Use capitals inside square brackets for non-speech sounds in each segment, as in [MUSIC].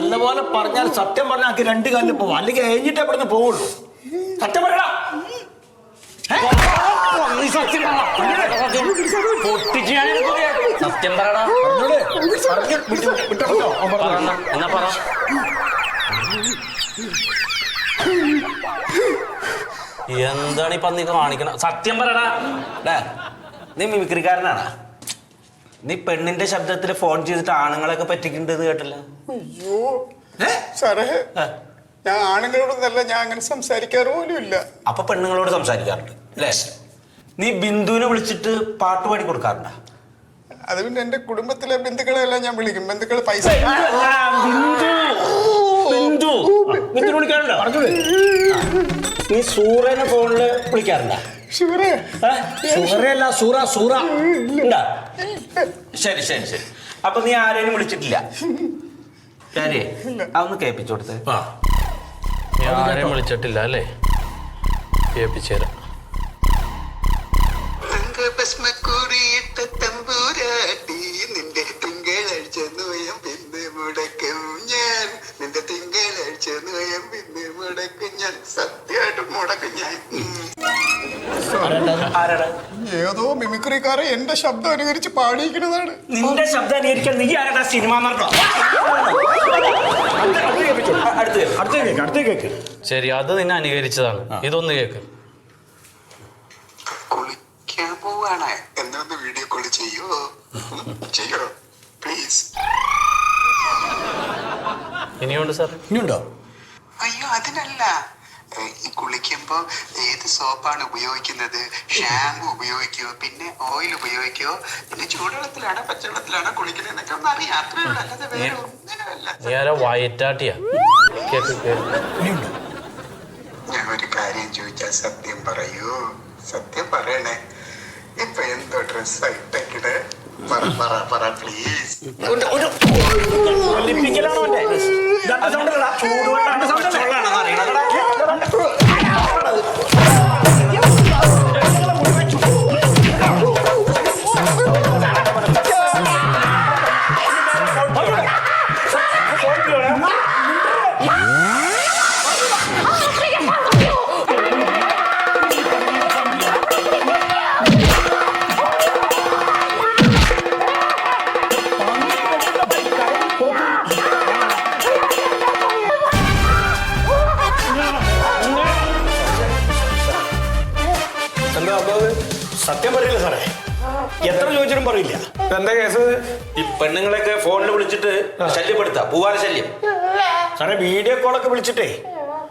നല്ലപോലെ പറഞ്ഞാൽ സത്യം പറഞ്ഞാൽ എനിക്ക് രണ്ട് കാലിൽ പോവാം. അല്ലെങ്കിൽ കഴിഞ്ഞിട്ട് ഇവിടുന്ന് പോവുള്ളൂ. സത്യം പറയടാ. സത്യം പറയടാ. എന്നാ പറ? എന്താണ് ഈ നീ കാണിക്കണം? സത്യം പറയടാ. ഡാ, നീ മിമിക്രിക്കാരനാണ്? നീ പെണ്ണിന്റെ ശബ്ദത്തിൽ ഫോൺ ചെയ്തിട്ട് ആണുങ്ങളൊക്കെ പറ്റിക്കുന്നുണ്ട് കേട്ടില്ല? സാറേ ഞാൻ ആണുങ്ങളോടൊന്നല്ല ഞാൻ അങ്ങനെ സംസാരിക്കാറ് പോലും ഇല്ല. അപ്പൊ പെണ്ണുങ്ങളോട് സംസാരിക്കാറുണ്ട് അല്ലേ? നീ ബിന്ദുവിനെ വിളിച്ചിട്ട് പാട്ട് പാടി കൊടുക്കാറുണ്ട? അത് പിന്നെ എന്റെ കുടുംബത്തിലെ ബന്ധുക്കളെല്ലാം ഞാൻ വിളിക്കും. ബന്ധുക്കൾ പൈസ ബിന്ദു. ബിന്ദു. വിളിക്കാറുണ്ടോ? നീ സൂറനെ ഫോണിൽ വിളിക്കാറുണ്ടോ? ഷുവറേ സൂറയല്ല സൂറ സൂറ. ഉണ്ടാ? ശരി ശരി ശരി. അപ്പൊ നീ ആരെയും വിളിച്ചിട്ടില്ല? ശരി അതൊന്ന് കേൾപ്പിച്ചു കൊടുത്തേ. ആ. ഞാൻ ആരെയും വിളിച്ചിട്ടില്ല അല്ലേ? കേൾപ്പിച്ചുതരാം ഭസ്മക്കൂറിയിട്ട് തമ്പൂരാട്ടി നിന്റെ തിങ്കളാഴ്ച നോയം പിന്നെ മുടക്കും ഞാൻ. നിന്റെ തിങ്കളാഴ്ച നോയം പിന്നെ മുടക്കും ഞാൻ സത്യമായിട്ട് മുടക്കും ഞാൻ ഉം. ആരാടാ ഏതോ മിമിക്രിക്കാരെ എന്റെ ശബ്ദം അനുകരിച്ച് പാടിയിരിക്കുന്നതാണ്. നിന്റെ ശബ്ദം അനുകരിക്കാൻ നീ ആരാടാ സിനിമ. അടുത്ത കേക്ക് അടുത്ത കേക്ക് ശരി അത് നിന്നെ അനുകരിച്ചതാണ്. ഇതൊന്ന് കേക്ക്. കുളിക്കാൻ പോവാണ്. എന്നൊന്ന് വീഡിയോ കോൾ ചെയ്യോ? ചെയ്യോ? പ്ലീസ് ഇനിയുണ്ട് സാർ ഇനിയുണ്ടോ? അയ്യോ അതിനല്ല. ഈ കുളിക്കുമ്പോൾ ഏത് സോപ്പാണ് ഉപയോഗിക്കുന്നത്? ഷാമ്പു ഉപയോഗിക്കുകയോ പിന്നെ ഓയിൽ ഉപയോഗിക്കുകയോ പിന്നെ ചൂടുവെള്ളത്തിലാണോ പച്ചവെള്ളത്തിലാണോ കുളിക്കുന്നത് എന്നൊക്കെ ഒന്ന് അറിയാം. അത്രേ ഉള്ളൂ അല്ലാതെ വേറെ ഒന്നിനുമല്ല. നീ ആരാ വയറ്റാട്ടിയാ ഞാൻ ഒരു കാര്യം ചോദിച്ചാൽ സത്യം പറയൂ. സത്യം പറയണേ. ഇപ്പൊ എന്തോ ഡ്രസ് ഇട്ടേക്കിട് ചോദിച്ചിട്ടും പറയില്ല. എന്താ കേസ്? ഈ പെണ്ണുങ്ങളെയൊക്കെ ഫോണിൽ വിളിച്ചിട്ട് ശല്യപ്പെടുത്താ. പൂവാല ശല്യം. സാറേ വീഡിയോ കോളൊക്കെ വിളിച്ചിട്ടേ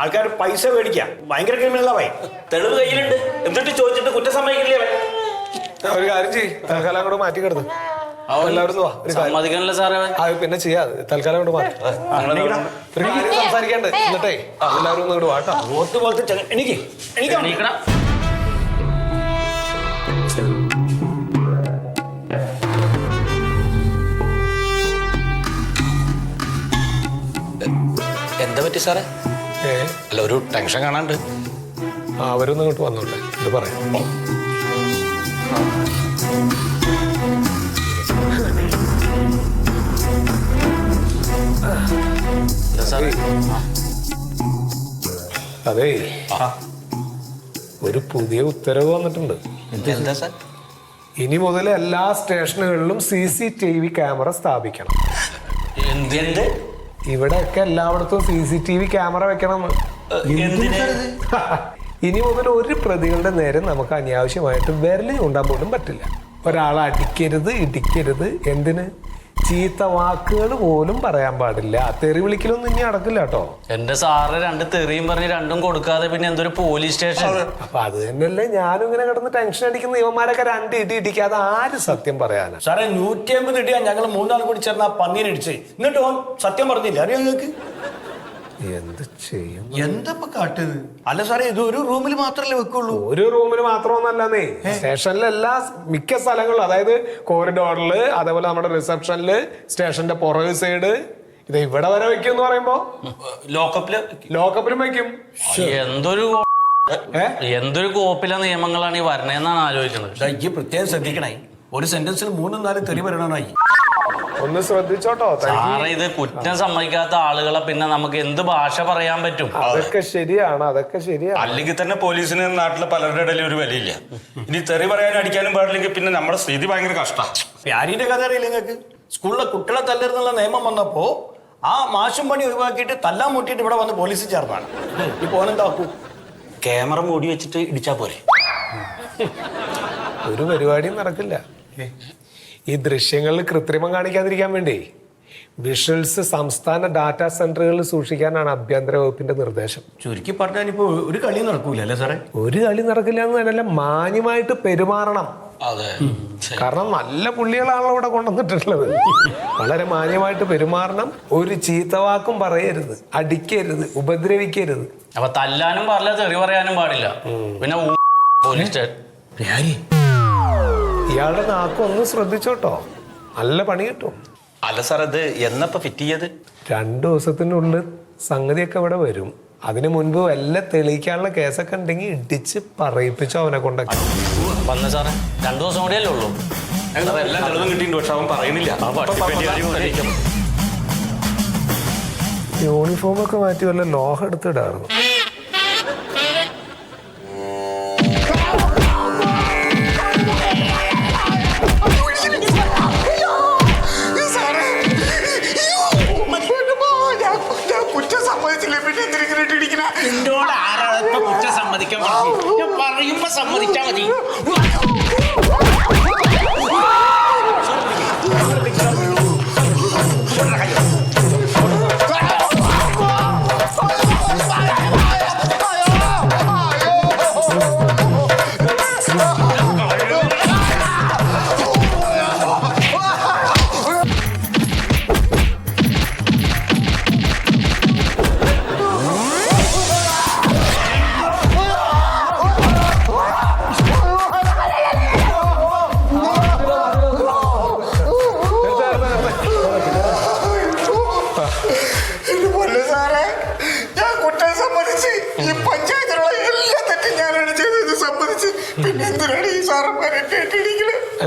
ആൾക്കാർ പൈസ മേടിക്കാം. ഭയങ്കര ക്രിമിനലാവായി തെളിവ് കയ്യിലുണ്ട്. എന്നിട്ട് ചോദിച്ചിട്ട് കുറ്റം സമ്മതിക്കില്ലേ അവൻ? ഒരു കാര്യം ചെയ്യ്. തൽക്കാലം അങ്ങോട്ട് മാറ്റി കിടന്നു. എല്ലാവരും വാ ഒരു കാര്യം. സമ്മതിക്കണല്ലോ സാറേ അവൻ. ആ പിന്നെ ചെയ്യാ. തൽക്കാലം അങ്ങോട്ട് മാറ്റി. ഒരു കാര്യം സംസാരിക്കണ്ട്. എന്നിട്ടേ എല്ലാവരും ഒന്ന് ഇങ്ങോട്ട് വാട്ടോ ഓത്ത് പോലത്തെ ചെങ്ങ- എനിക്ക് എനിക്ക്. എന്താ പറ്റി സാറേ? ഏ? അല്ല ഒരു ടെൻഷൻ കാണാണ്ട്. ആ അവരൊന്നും ഇങ്ങോട്ട് വന്നോട്ടെ. ഇത് പറയാം. എന്താ സാറേ? അതേ. ഒരു പുതിയ ഉത്തരവ് വന്നിട്ടുണ്ട്. എന്താ സാർ? ഇനി മുതൽ എല്ലാ സ്റ്റേഷനുകളിലും C C T V camera സ്ഥാപിക്കണം. എന്ത്? ഇവിടെയൊക്കെ എല്ലായിടത്തും C C T V camera വെക്കണം [LAUGHS] ഇനി മുതൽ ഒരു പ്രതികളുടെ നേരെ നമുക്ക് അനാവശ്യമായിട്ട് വിരൽ ചൂണ്ടാൻ പോലും പറ്റില്ല. ഒരാളെ അടിക്കരുത് ഇടിക്കരുത്. എന്തിന്? ചീത്ത വാക്കുകൾ പോലും പറയാൻ പാടില്ല. തെറി വിളിക്കലൊന്നും ഇനി അടക്കില്ല കേട്ടോ. എന്റെ സാറ് രണ്ട് തെറിയും പറഞ്ഞ് രണ്ടും കൊടുക്കാതെ പിന്നെ എന്തൊരു പോലീസ് സ്റ്റേഷൻ അപ്പൊ അത് തന്നെയല്ലേ ഞാനും ഇങ്ങനെ കിടന്ന് ടെൻഷൻ അടിക്കുന്ന ഇവന്മാരൊക്കെ രണ്ട് ഇടി ഇടിക്കാതെ ആര് സത്യം പറയാനാ? സാറേ നൂറ്റി അമ്പത് ഇടിയാ ഞങ്ങൾ മൂന്നാൾ കൂടി ചേർന്ന് ആ പന്നീനെ ഇടിച്ചേ. എന്നിട്ട് ഓൻ സത്യം പറഞ്ഞില്ല? അറിയാം നിങ്ങൾക്ക്? എന്ത് ചെയ്യും? എന്താ ഇപ്പൊ കാട്ടുന്നത്? അല്ല സാറേ ഇത് ഒരു റൂമിൽ മാത്രല്ലേ വെക്കുള്ളൂ? ഒരു റൂമിൽ മാത്രമൊന്നല്ലേ സ്റ്റേഷനിലെ എല്ലാ മിക്ക സ്ഥലങ്ങളിലും അതായത് കോറിഡോറിൽ അതേപോലെ നമ്മുടെ റിസപ്ഷനിൽ സ്റ്റേഷന്റെ പുറകു സൈഡ് ഇത് ഇവിടെ വരെ വെക്കും എന്ന് പറയുമ്പോ? ലോക്കപ്പിൽ ലോക്കപ്പിലും വെക്കും. എന്തൊരു കോ-? എന്തൊരു കോപ്പില നിയമങ്ങളാണ് ഈ വരണേന്നാണ് ആലോചിക്കുന്നത്. ദാ ഈ പ്രത്യേകം ശ്രദ്ധിക്കണേ. ഒരു സെന്റൻസിൽ മൂന്നും നാലും തെറി വരണമായി ഒന്ന് ശ്രദ്ധിച്ചോട്ടോ സാറേ ഇത് കുറ്റം സമ്മതിക്കാത്ത ആളുകളെ പിന്നെ നമുക്ക് എന്ത് ഭാഷ പറയാൻ പറ്റും? അതൊക്കെ ശരിയാണ് അതൊക്കെ ശരിയാണ്. അല്ലെങ്കിൽ തന്നെ പോലീസിന് നാട്ടിലെ പലരുടെ ഇടയിൽ ഒരു വിലയില്ല. ഇനി തെറി പറയാനും അടിക്കാനും പാടില്ലെങ്കിൽ പിന്നെ നമ്മുടെ സ്ഥിതി ഭയങ്കര കഷ്ടാ. പ്യാരിന്റെ കഥ അറിയില്ല നിങ്ങൾക്ക്? സ്കൂളിലെ കുട്ടികളെ തല്ലരുന്നുള്ള നിയമം വന്നപ്പോ ആ മാഷും പണി ഒഴിവാക്കിയിട്ട് തല്ലാൻ മുട്ടിയിട്ട് ഇവിടെ വന്ന് പോലീസ് ചേർന്നാണ്. ഈ എന്താക്കൂ ക്യാമറ മൂടി വെച്ചിട്ട് ഇടിച്ചാ പോരെ. ഒരു പരിപാടിയും നടക്കില്ല. ഈ ദൃശ്യങ്ങളിൽ കൃത്രിമം കാണിക്കാതിരിക്കാൻ വേണ്ടി വിഷ്വൽസ് സംസ്ഥാന ഡാറ്റാ സെന്ററുകളിൽ സൂക്ഷിക്കാനാണ് ആഭ്യന്തര വകുപ്പിന്റെ നിർദ്ദേശം. ചുരുക്കി പറഞ്ഞാൽ ഇപ്പൊ ഒരു കളി നടക്കൂല അല്ലേ സാറേ? ഒരു കളി നടക്കില്ല എന്ന് തന്നെയല്ല മാന്യമായിട്ട് പെരുമാറണം. അതെ. കാരണം നല്ല പുള്ളികളാണല്ലോ ഇവിടെ കൊണ്ടുവന്നിട്ടുള്ളത്. വളരെ മാന്യമായിട്ട് പെരുമാറണം. ഒരു ചീത്തവാക്കും പറയരുത്. അടിക്കരുത്. ഉപദ്രവിക്കരുത്. അപ്പൊ തല്ലാനും പാടില്ല തെറി പറയാനും പാടില്ല. പിന്നെ പോലീസ് സ്റ്റേ- പ്യാരി ഇയാളുടെ നാക്കും ഒന്ന് ശ്രദ്ധിച്ചോട്ടോ. നല്ല പണി കിട്ടും. അല്ല സാർ അത് എന്നപ്പോ ഫിറ്റ് ചെയ്യത് രണ്ടു ദിവസത്തിനുള്ളിൽ സംഗതിയൊക്കെ ഇവിടെ വരും. അതിനു മുൻപ് വല്ല തെളിയിക്കാനുള്ള കേസൊക്കെ ഉണ്ടെങ്കിൽ ഇടിച്ച് പറയിപ്പിച്ചോ അവനെ കൊണ്ടൊക്കെ. വന്ന സാറേ രണ്ടു ദിവസം കൂടിയല്ലേ ഉള്ളൂ. എല്ലാം തെളിവും കിട്ടിയിട്ടുണ്ട് പക്ഷെ അവൻ പറയുന്നില്ല. യൂണിഫോമൊക്കെ. മാറ്റി വല്ല ലോഹം എടുത്തിടായിരുന്നു നിന്നോട് ആരാണ് ഇപ്പൊ കുറ്റം സമ്മതിക്കാൻ? ഞാൻ പറയുമ്പോ സമ്മതിച്ചാ മതി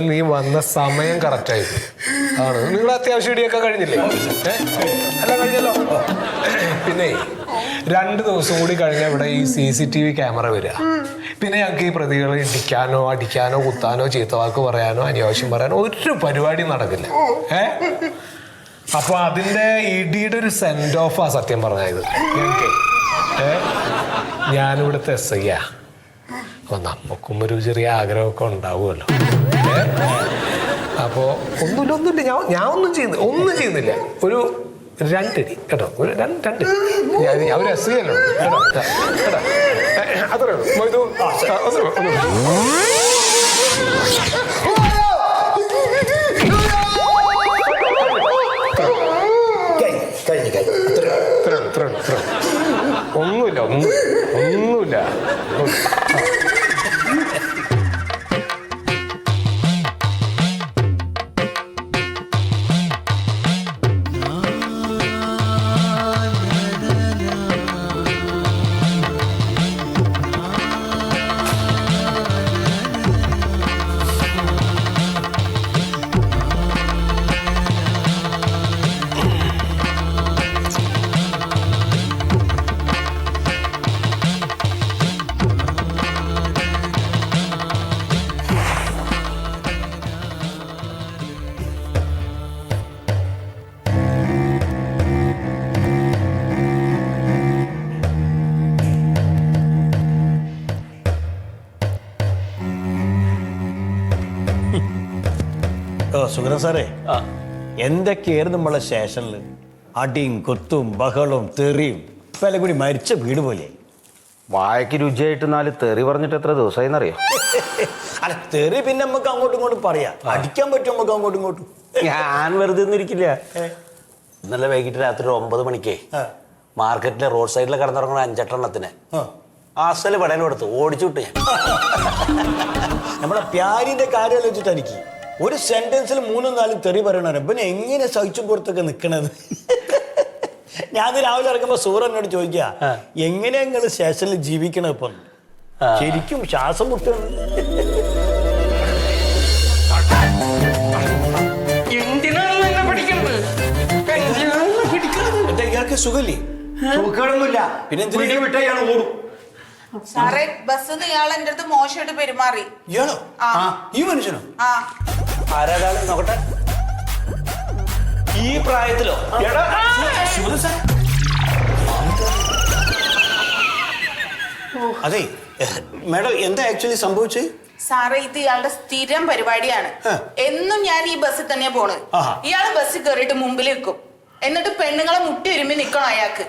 നീ വന്ന സമയം കറക്റ്റായി ആണ്. നിങ്ങൾ അത്യാവശ്യം ഇടിയൊക്കെ കഴിഞ്ഞില്ലേ? അല്ല കഴിഞ്ഞല്ലോ. പിന്നെ രണ്ട് ദിവസം കൂടി കഴിഞ്ഞാൽ ഇവിടെ ഈ C C T V camera വരിക. പിന്നെ ഞങ്ങൾക്ക് ഈ പ്രതികളെ ഇടിക്കാനോ അടിക്കാനോ കുത്താനോ ചീത്തവാക്ക് പറയാനോ അനാവശ്യം പറയാനോ ഒരു പരിപാടി നടക്കില്ല. ഏ? അപ്പൊ അതിന്റെ ഇടിയുടെ ഒരു സെൻഡ് ഓഫാ സത്യം പറഞ്ഞത്. ഞങ്ങൾക്ക് ഏ? ഞാനിവിടുത്തെ എസ് ഐയാ അപ്പൊ നമുക്കും ഒരു ചെറിയ ആഗ്രഹമൊക്കെ ഉണ്ടാവുമല്ലോ. അപ്പോൾ അപ്പോ ഒന്നുമില്ല ഒന്നുമില്ല. ഞാൻ ഞാൻ ഒന്നും ചെയ്യുന്നില്ല ഒന്നും ചെയ്യുന്നില്ല. ഒരു രണ്ടടി കേട്ടോ ഒരു രണ്ട് രണ്ട് ഞാൻ അവർ അസുഖമല്ലോ? കേട്ടോ കേട്ടോ അത്രേ ഉള്ളൂ. മൊയ്തു അത്രേ ഇത്രേ ഉള്ളൂ. ഒന്നുമില്ല ഒന്നും ഒന്നുമില്ല. ഓ സുഗതൻ സാറേ. എന്തൊക്കെയായിരുന്നു നമ്മളെ സ്റ്റേഷനിൽ അടിയും കൊത്തും ബഹളവും തെറിയും ഇപ്പം കൂടി മരിച്ച വീട് പോലെ. വായക്ക് രുചിയായിട്ട് നാല് തെറി പറഞ്ഞിട്ട് എത്ര ദിവസമായി എന്നറിയോ [LAUGHS] അല്ല തെറി പിന്നെ നമുക്ക് അങ്ങോട്ടും ഇങ്ങോട്ടും പറയാം. അടിക്കാൻ പറ്റും നമുക്ക് അങ്ങോട്ടും ഇങ്ങോട്ടും? ഞാൻ വെറുതെ ഒന്നിരിക്കില്ല. ഇന്നലെ വൈകിട്ട് രാത്രി ഒരു ഒമ്പത് മണിക്കേ മാർക്കറ്റിലെ റോഡ് സൈഡിൽ കിടന്നിറങ്ങുന്ന അഞ്ചെട്ടെണ്ണത്തിന്. അസൽ പടയിൽ കൊടുത്തു ഓടിച്ചു വിട്ടു ഞാൻ. [LAUGHS] നമ്മുടെ പ്യാരിന്റെ കാര്യം വെച്ചിട്ട് എനിക്ക് ഒരു സെന്റൻസിൽ മൂന്നും നാലും തെറി പറയണവരും. പിന്നെ എങ്ങനെ സഹിച്ചും പുറത്തൊക്കെ നിൽക്കണത് ഞാൻ രാവിലെ ഇറങ്ങുമ്പോൾ സൂറ എന്നോട് ചോദിക്കുക എങ്ങനെ നിങ്ങൾ സ്റ്റേഷനിൽ ജീവിക്കണം ഇപ്പം? ശരിക്കും ശ്വാസം മുട്ടണം പിന്നെ ഓടും. സാറേ ബസ് ഇയാൾ എന്റെ അടുത്ത് മോശമായിട്ട് പെരുമാറി. ഇയാളോ? ഈ മനുഷ്യനോ? ആ. ആരാടാൾ നോക്കട്ടെ. ഈ പ്രായത്തിലോ? എടാ ശിവദ സാർ അതെ മാഡം എന്താ ആക്ച്വലി സംഭവിച്ചത്? സാറേ ഇത് ഇയാളുടെ സ്ഥിരം പരിപാടിയാണ്. എന്നും ഞാൻ ഈ ബസ്സിൽ തന്നെയാ പോണത്. ഇയാൾ ബസ്സിൽ കയറിയിട്ട് മുമ്പിൽ നിൽക്കും. എന്നിട്ട് പെണ്ണുങ്ങളെ മുട്ടി ഒരുമി നിക്കണം അയാൾക്ക്.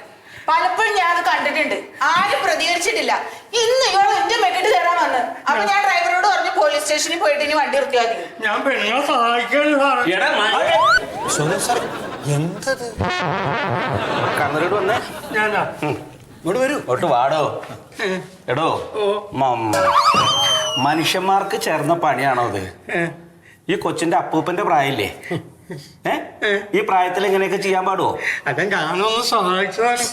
പലപ്പോഴും ഞാൻ അത് കണ്ടിട്ടുണ്ട്. ആരും പ്രതികരിച്ചിട്ടില്ല. ഇന്ന് ഇയാൾ എന്റെ മെക്കിട്ട് തരാൻ വന്ന്. അപ്പൊ ഞാൻ ഡ്രൈവറോട് പറഞ്ഞു പോലീസ് സ്റ്റേഷനിൽ പോയിട്ട് ഇനി വണ്ടി നിർത്തിയാൽ മതി. ഞാൻ പെണ്ണുങ്ങളെ എന്തത്? കണ്ണൂരോട് വന്നേ. ഞാനാ. ഇങ്ങോട്ട് വരൂ. ഒട്ട് വാടോ. എടോ മനുഷ്യന്മാർക്ക് ചേർന്ന പണിയാണോ അത്? ഈ കൊച്ചിന്റെ അപ്പൂപ്പന്റെ പ്രായല്ലേ ഏ ഈ പ്രായത്തിൽ ഇങ്ങനെയൊക്കെ ചെയ്യാൻ പാടുവോ? അതെ ഞാനൊന്ന് സഹായിച്ചതാണ്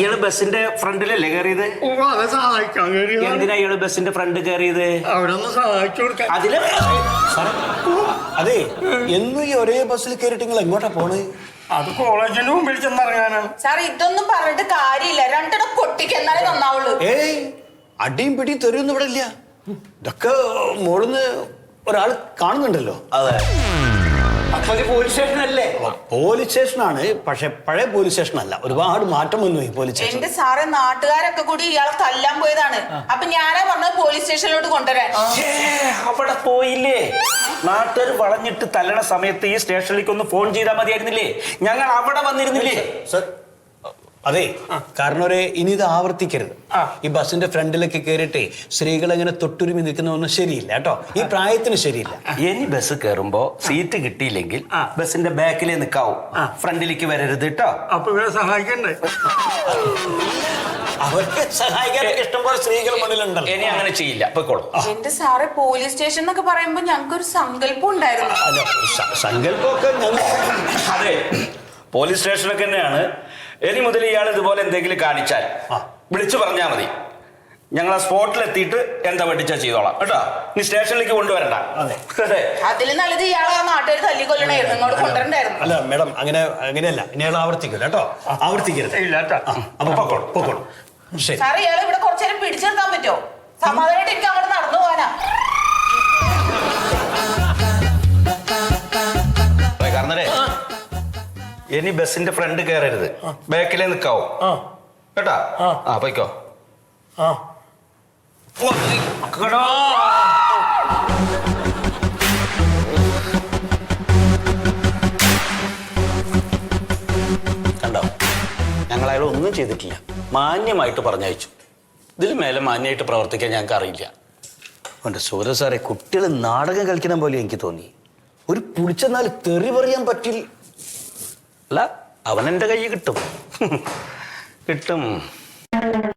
ഇയാൾ ബസിന്റെ ഫ്രണ്ടിലല്ലേ കയറിയത്? എന്തിനാ ഇയാൾ ബസിന്റെ ഫ്രണ്ട് കയറിയത്? അവിടെ ഒന്ന് സഹായിച്ചു കൊടുക്കാൻ. അതിൽ അതെ. എന്നും ഈ ഒരേ ബസ്സിൽ കയറിയിട്ട് നിങ്ങൾ എങ്ങോട്ടാ പോണ്? അത് കോളേജിന്റെ മുമ്പിൽ ചെന്നിറങ്ങാനാണ് സാർ ഇതൊന്നും പറഞ്ഞിട്ട് കാര്യമില്ല. രണ്ടിടം പൊട്ടിക്ക് എന്നാലേ നന്നാവുള്ളൂ. ഏയ് അടിയും പിടിയും തെറിയൊന്നും ഇവിടെ ഇല്ല. ഇതൊക്കെ മോളിന്ന് ഒരാൾ കാണുന്നുണ്ടല്ലോ. അതെ. പോലീസ് സ്റ്റേഷനല്ലേ പോലീസ് സ്റ്റേഷനാണ് പക്ഷെ പഴയ പോലീസ് സ്റ്റേഷൻ അല്ല. ഒരുപാട് മാറ്റം വന്നു ഈ പോലീസ് സ്റ്റേഷൻ എന്റെ സാറേ നാട്ടുകാരൊക്കെ കൂടി ഇയാളെ തല്ലാൻ പോയതാണ്. അപ്പൊ ഞാനാ പറഞ്ഞത് പോലീസ് സ്റ്റേഷനിലോട്ട് കൊണ്ടുവരാൻ. അവിടെ പോയില്ലേ? നാട്ടുകാർ വളഞ്ഞിട്ട് തല്ലണ സമയത്ത് ഈ സ്റ്റേഷനിലേക്ക് ഒന്ന് ഫോൺ ചെയ്താൽ മതിയായിരുന്നില്ലേ? ഞങ്ങൾ അവിടെ വന്നിരുന്നില്ലേ? സർ അതെ കാരണം ഒരു ഇനി ഇത് ആവർത്തിക്കരുത്. ഈ ബസിന്റെ ഫ്രണ്ടിലൊക്കെ കയറിയിട്ടേ സ്ത്രീകൾ അങ്ങനെ തൊട്ടുരുമി നിൽക്കുന്ന ഒന്നും ശരിയില്ല കേട്ടോ. ഈ പ്രായത്തിന് ശരിയില്ല. ഇനി ബസ് കയറുമ്പോ സീറ്റ് കിട്ടിയില്ലെങ്കിൽ ബസിന്റെ ബാക്കിലേ നിൽക്കാവും ഫ്രണ്ടിലേക്ക് വരരുത് കേട്ടോ അപ്പൊ സഹായിക്കണ്ടേ? അവർക്ക് സഹായിക്കാനൊക്കെ ഇഷ്ടംപോലെ സ്ത്രീകൾ മുന്നിലുണ്ടല്ലോ. ഇനി അങ്ങനെ ചെയ്യില്ല. പൊയ്ക്കോളൂ എന്റെ സാറെ പോലീസ് സ്റ്റേഷൻ എന്നൊക്കെ പറയുമ്പോ ഞങ്ങൾക്ക് ഒരു സങ്കല്പം ഉണ്ടായിരുന്നു. സങ്കല്പമൊക്കെ അതെ പോലീസ് സ്റ്റേഷനൊക്കെ തന്നെയാണ്. ഇനി മുതൽ ഇയാൾ ഇതുപോലെ എന്തെങ്കിലും കാണിച്ചാൽ വിളിച്ചു പറഞ്ഞാൽ മതി. ഞങ്ങൾ ആ സ്പോട്ടിൽ എത്തിയിട്ട് എന്താ വെട്ടിച്ചാ ചെയ്തോളാം. കേട്ടോ? ഇനി സ്റ്റേഷനിലേക്ക് കൊണ്ടുവരണ്ട. അതെ. അതെ. അതിൽ നല്ലത് ഇയാളെ ആ നാട്ടുകാർ തല്ലിക്കൊല്ലണായിരുന്നു. ഇങ്ങോട്ട് കൊണ്ടുവരണ്ടായിരുന്നു. അല്ല മേഡം അങ്ങനെ അങ്ങനെയല്ല. ഇനി അയാൾ ആവർത്തിക്കില്ല കേട്ടോ? ആവർത്തിക്കരുത്. ഇല്ല കേട്ടോ. അപ്പൊ പൊക്കോളൂ പൊക്കോളൂ. ശരി. സാറേ ഇയാളെ ഇവിടെ കുറച്ചു നേരം പിടിച്ചു നിർത്താൻ പറ്റുമോ? സമാധാനമായിട്ട് എനിക്ക് അങ്ങോട്ട് നടന്നു പോകാനാ. ഇനി ബസ്സിന്റെ ഫ്രണ്ട് കയറരുത് ബാക്കിലേ നിൽക്കാവും കേട്ടാ? ആ. പോയിക്കോ. ആ. കണ്ടോ? ഞങ്ങൾ അയാൾ ഒന്നും ചെയ്തിട്ടില്ല. മാന്യമായിട്ട് പറഞ്ഞയച്ചു. ഇതിൽ മേലെ മാന്യമായിട്ട് പ്രവർത്തിക്കാൻ ഞങ്ങൾക്ക് അറിയില്ല. എന്റെ സൂര്യ സാറേ കുട്ടികൾ നാടകം കളിക്കണം പോലെ എനിക്ക് തോന്നി. ഒരു പുളിച്ചെന്നാൽ തെറി പറയാൻ പറ്റില്ല. അല്ല അവൻ എന്റെ കയ്യിൽ കിട്ടും. [LAUGHS] കിട്ടും.